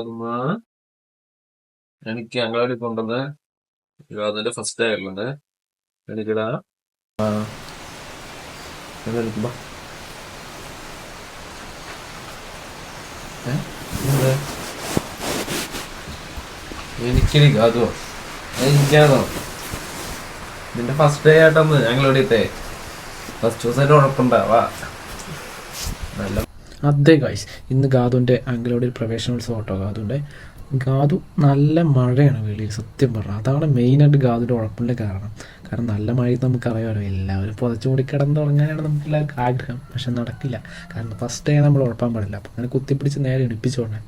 ഗാതുമ്മ എനിക്ക് അങ്ങളോടി കൊണ്ടുവന്ന് ഗാതുവിന്റെ first day എനിക്കിടാ? എനിക്കിനി കാതോ എനിക്കാണോ നിന്റെ ഫസ്റ്റ് ഡേ ആയിട്ടന്ന് ഞങ്ങളോടിയത്തെ ഫസ്റ്റ് ദിവസം ഉഴപ്പുണ്ടാവാ നല്ല അതെ ഗൈസ് ഇന്ന് ഗാതുവിന്റെ അങ്കിലോടെ ഒരു പ്രവേശനോത്സവം കേട്ടോ ഗാതുവിന്റെ ഗാതു നല്ല മഴയാണ് വെളിയിൽ സത്യം പറഞ്ഞാൽ അതാണ് മെയിനായിട്ട് ഗാതുവിന്റെ ഉഴപ്പിന്റെ കാരണം. കാരണം നല്ല മഴയിൽ നമുക്കറിയാമല്ലോ എല്ലാവരും പുതച്ചു കൂടി കിടന്ന് തുടങ്ങാനാണ് നമുക്ക് എല്ലാവർക്കും ആഗ്രഹം. പക്ഷെ നടക്കില്ല. കാരണം ഫസ്റ്റ് ഡേ നമ്മൾ ഉഴപ്പാൻ പാടില്ല. അപ്പം അങ്ങനെ കുത്തിപ്പിടിച്ച് നേരെ എണിപ്പിച്ചോണ്ടേ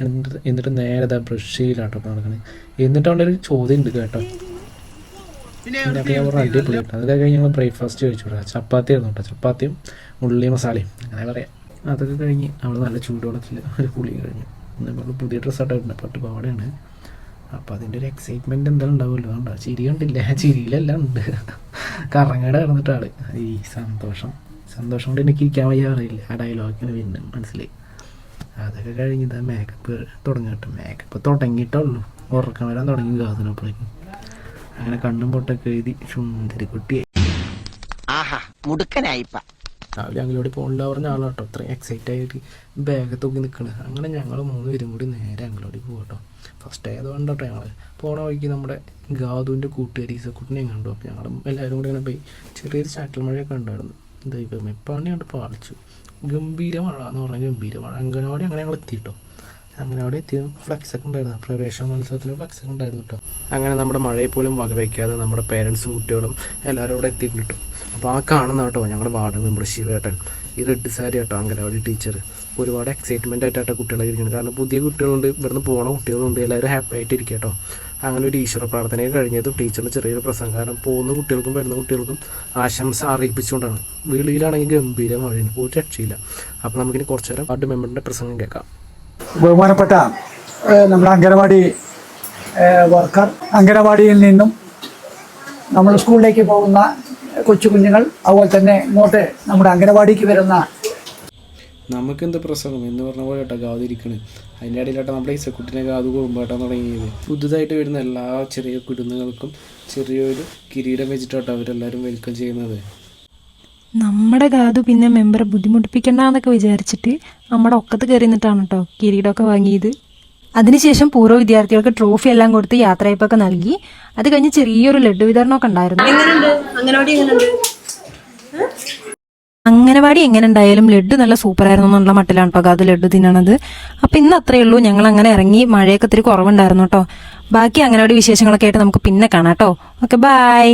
എന്നിട്ട് എന്നിട്ട് നേരെ ഇതാ ബ്രഷ് ചെയ്യലാട്ടോ അപ്പോൾ നടക്കണേ. എന്നിട്ട് അവിടെ ഒരു ചോദ്യം ഉണ്ട് കേട്ടോ. പിന്നെ പറഞ്ഞു കേട്ടോ അതൊക്കെ കഴിഞ്ഞ് ഞങ്ങൾ ബ്രേക്ക്ഫാസ്റ്റ് കഴിച്ചു. ചപ്പാത്തി ആയിരുന്നു കേട്ടോ. ചപ്പാത്തിയും ഉള്ളി മസാലയും. അങ്ങനെ പറയാം. അതൊക്കെ കഴിഞ്ഞ് അവൾ നല്ല ചൂടുവെള്ളത്തിൽ ഒരു കുളി കഴിഞ്ഞു. നമ്മൾ പുതിയ ഡ്രസ്സ് ആയിട്ടുണ്ട് പട്ട് പാവാടയാണ് അപ്പോൾ അതിന്റെ ഒരു എക്സൈറ്റ്മെന്റ് എന്തായാലും ഉണ്ടാവുമല്ലോ. അതുകൊണ്ടോ ചിരി കണ്ടില്ല? ചിരിയിലെല്ലാം ഉണ്ട്. കറങ്ങടെ കിടന്നിട്ടാണ് ഈ സന്തോഷം. സന്തോഷം കൊണ്ട് എനിക്ക് ഇരിക്കാൻ വയ്യ അറിയില്ല. ആ ഡയലോഗിന് പിന്നെ മനസ്സിലായി അതൊക്കെ കഴിഞ്ഞ് ഇതാ മേക്കപ്പ് തുടങ്ങിയിട്ട് മേക്കപ്പ് തുടങ്ങിയിട്ടുള്ളൂ ഉറക്കം വരാൻ തുടങ്ങി കാതിനപ്പോഴേക്കും അങ്ങനെ കണ്ണും പൊട്ടൊക്കെ എഴുതി. ചുന്തിരി കുട്ടിയായി ആഹാ മുടുക്കനായിപ്പ. രാവിലെ അങ്ങോട്ട് പോകണില്ല പറഞ്ഞ ആളാട്ടോ. അത്രയും എക്സൈറ്റ് ആയിട്ട് ബാഗ് തൂക്കി നിൽക്കണത് അങ്ങനെ ഞങ്ങൾ മൂന്ന് പേരും കൂടി നേരെ അങ്കിലോട്ട് പോകട്ടോ ഫസ്റ്റ് ആയതുകൊണ്ട് കേട്ടോ ഞങ്ങൾ പോണ വഴിക്ക് നമ്മുടെ ഗാദുവിന്റെ കൂട്ടുകാരി ഇസക്കുട്ടിനെ കണ്ടു. അപ്പോൾ ഞങ്ങളും എല്ലാവരും കൂടി ഇങ്ങനെ പോയി. ചെറിയൊരു ചാറ്റൽ മഴയൊക്കെ ഉണ്ടായിരുന്നു. ദൈവം എപ്പോഴാണ് കണ്ട് പാളിച്ചു. ഗംഭീര മഴ എന്ന് പറഞ്ഞാൽ ഗംഭീര മഴ. അങ്കനവാടി അങ്ങനെ ഞങ്ങൾ എത്തിയിട്ടോ. അങ്ങനെ അവിടെ എത്തി ഫ്ലക്സ് ഒക്കെ ഉണ്ടായിരുന്നു. പ്രവേശന മത്സരത്തിൽ ഫ്ലക്സ് ഒക്കെ ഉണ്ടായിരുന്നു കേട്ടോ. അങ്ങനെ നമ്മുടെ മഴയെ പോലും വകവയ്ക്കാതെ നമ്മുടെ പേരൻസും കുട്ടികളും എല്ലാവരും അവിടെ എത്തി കിട്ടും. അപ്പോൾ ആ കാണുന്ന കേട്ടോ ഞങ്ങളുടെ വാർഡ് മെമ്പർ ശിവേട്ടൻ. ഈ റെഡ് സാരി കേട്ടോ അങ്കനവാടി ടീച്ചർ. ഒരുപാട് എക്സൈറ്റ്മെന്റ് ആയിട്ടാണ് കുട്ടികളെ ഇരിക്കുന്നത്. കാരണം പുതിയ കുട്ടികളുണ്ട് ഇവിടുന്ന് പോണ കുട്ടികളുണ്ട് എല്ലാവരും ഹാപ്പി ആയിട്ട് ഇരിക്കുക കേട്ടോ. അങ്ങനെ ഒരു ഈശ്വര പ്രാർത്ഥനയൊക്കെ കഴിഞ്ഞതും ടീച്ചറിന് ചെറിയൊരു പ്രസംഗം കാരണം പോകുന്ന കുട്ടികൾക്കും വരുന്ന കുട്ടികൾക്കും ആശംസ അറിയിപ്പിച്ചുകൊണ്ടാണ് വെളിയിലാണെങ്കിൽ ഗംഭീര ഒരു രക്ഷയില്ല. അപ്പോൾ നമുക്കിനി കുറച്ചു നേരം വാർഡ് മെമ്പറിന്റെ പ്രസംഗം കേൾക്കാം. ബഹുമാനപ്പെട്ട നമ്മുടെ അംഗനവാടി വർക്കർ. അംഗനവാടിയിൽ നിന്നും നമ്മൾ സ്കൂളിലേക്ക് പോകുന്ന കൊച്ചു കുഞ്ഞുങ്ങൾ അതുപോലെ തന്നെ ഇങ്ങോട്ട് നമ്മുടെ അംഗനവാടിക്ക് വരുന്ന നമുക്കെന്ത് പ്രസംഗം എന്ന് പറഞ്ഞ പോലെ കേട്ടോ ഗാതി ഇരിക്കണത് അതിന്റെ ഇടയിലായിട്ട് നമ്മുടെ ഈ സെക്കുട്ടിനെ ഗാത് കുറുമ്പാട്ടം തുടങ്ങിയത്. പുതുതായിട്ട് വരുന്ന എല്ലാ ചെറിയ കുടുംബങ്ങൾക്കും ചെറിയൊരു കിരീടം വെച്ചിട്ടാട്ടോ അവരെല്ലാവരും വെൽക്കം ചെയ്യുന്നത്. നമ്മുടെ ഗാതു പിന്നെ മെമ്പറെ ബുദ്ധിമുട്ടിപ്പിക്കണ്ടെന്നൊക്കെ വിചാരിച്ചിട്ട് നമ്മുടെ ഒക്കത്ത് കയറി നിന്നിട്ടാണ് കേട്ടോ കിരീടമൊക്കെ വാങ്ങിയത്. അതിനുശേഷം പൂർവ വിദ്യാർത്ഥികൾക്ക് ട്രോഫി എല്ലാം കൊടുത്ത് യാത്രയപ്പൊക്കെ നൽകി. അത് കഴിഞ്ഞ് ചെറിയൊരു ലഡു വിതരണമൊക്കെ ഉണ്ടായിരുന്നു. അംഗനവാടി എങ്ങനെ ഉണ്ടായാലും ലഡു നല്ല സൂപ്പർ ആയിരുന്നു എന്നുള്ള മട്ടിലാണ് കേട്ടോ ഗാതു ലഡു തിന്നണത്. അപ്പൊ ഇന്ന് അത്രയേ ഉള്ളൂ. ഞങ്ങൾ അങ്ങനെ ഇറങ്ങി മഴയൊക്കെ ഇത്തിരി കുറവുണ്ടായിരുന്നു കേട്ടോ. ബാക്കി അംഗനവാടി വിശേഷങ്ങളൊക്കെ ആയിട്ട് നമുക്ക് പിന്നെ കാണാം കേട്ടോ. Okay bye